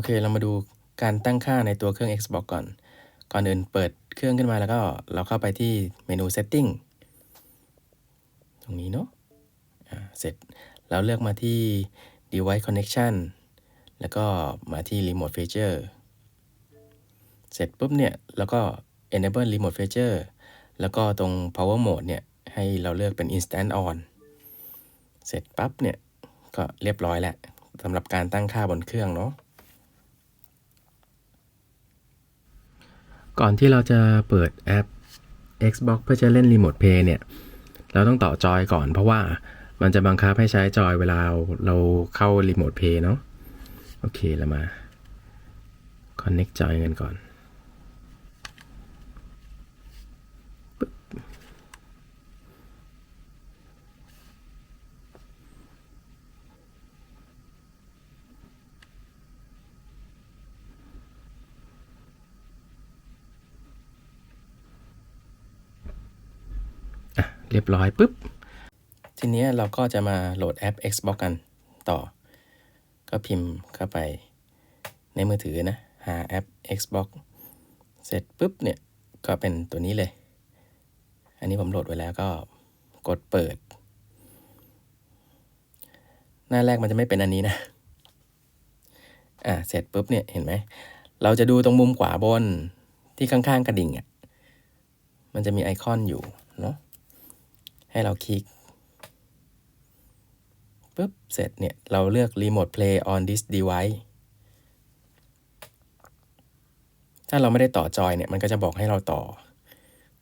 อเค เรามาดูการตั้งค่าในตัวเครื่อง Xbox ก่อน ก่อนอื่นเปิดเครื่องขึ้นมาแล้วก็เราเข้าไปที่เมนู Setting ตรงนี้เนาะเสร็จแล้วเลือกมาที่ Device Connection แล้วก็มาที่ Remote Feature เสร็จปุ๊บเนี่ยแล้วก็ Enable Remote Feature แล้วก็ตรง Power Mode เนี่ยให้เราเลือกเป็น Instant On เสร็จปั๊บเนี่ยก็เรียบร้อยแล้วสำหรับการตั้งค่าบนเครื่องเนาะ ก่อนที่เราจะเปิดแอป Xbox เพื่อจะเล่นรีโมทเพย์เนี่ย เราต้องต่อจอยก่อนเพราะว่ามันจะบังคับให้ใช้จอยเวลาเราเข้ารีโมทเพย์เนาะ โอเค เรามา Connect จอยกันก่อน เรียบร้อยปุ๊บ ทีนี้เราก็จะมาโหลดแอป Xbox กันต่อ ก็พิมพ์เข้าไปในมือถือนะ หาแอป Xbox เสร็จปุ๊บเนี่ย ก็เป็นตัวนี้เลย อันนี้ผมโหลดไว้แล้วก็กดเปิด หน้าแรกมันจะไม่เป็นอันนี้นะ อ่า เสร็จปุ๊บเนี่ย เห็นไหม เราจะดูตรงมุมขวาบนที่ข้างๆกระดิ่งอะ มันจะมีไอคอนอยู่เนาะ ให้เราคลิกปุ๊บเสร็จเนี่ย เราเลือก Remote Play on this device ถ้าเราไม่ได้ต่อจอยเนี่ย มันก็จะบอกให้เราต่อ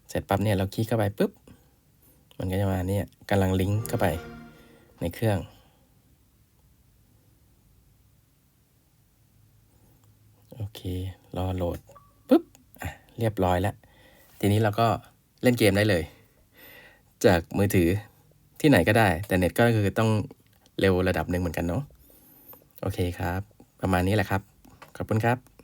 เสร็จปั๊บเนี่ย เราคลิกเข้าไปปุ๊บ มันก็จะมาเนี่ยกำลังลิงก์เข้าไปในเครื่อง โอเค รอโหลดปุ๊บ อะ เรียบร้อยแล้ว ทีนี้เราก็เล่นเกมได้เลย จากมือถือที่ไหนก็ได้ แต่เน็ตก็คือต้องเร็วระดับหนึ่งเหมือนกันเนาะโอเคครับ ประมาณนี้แหละครับ ขอบคุณครับ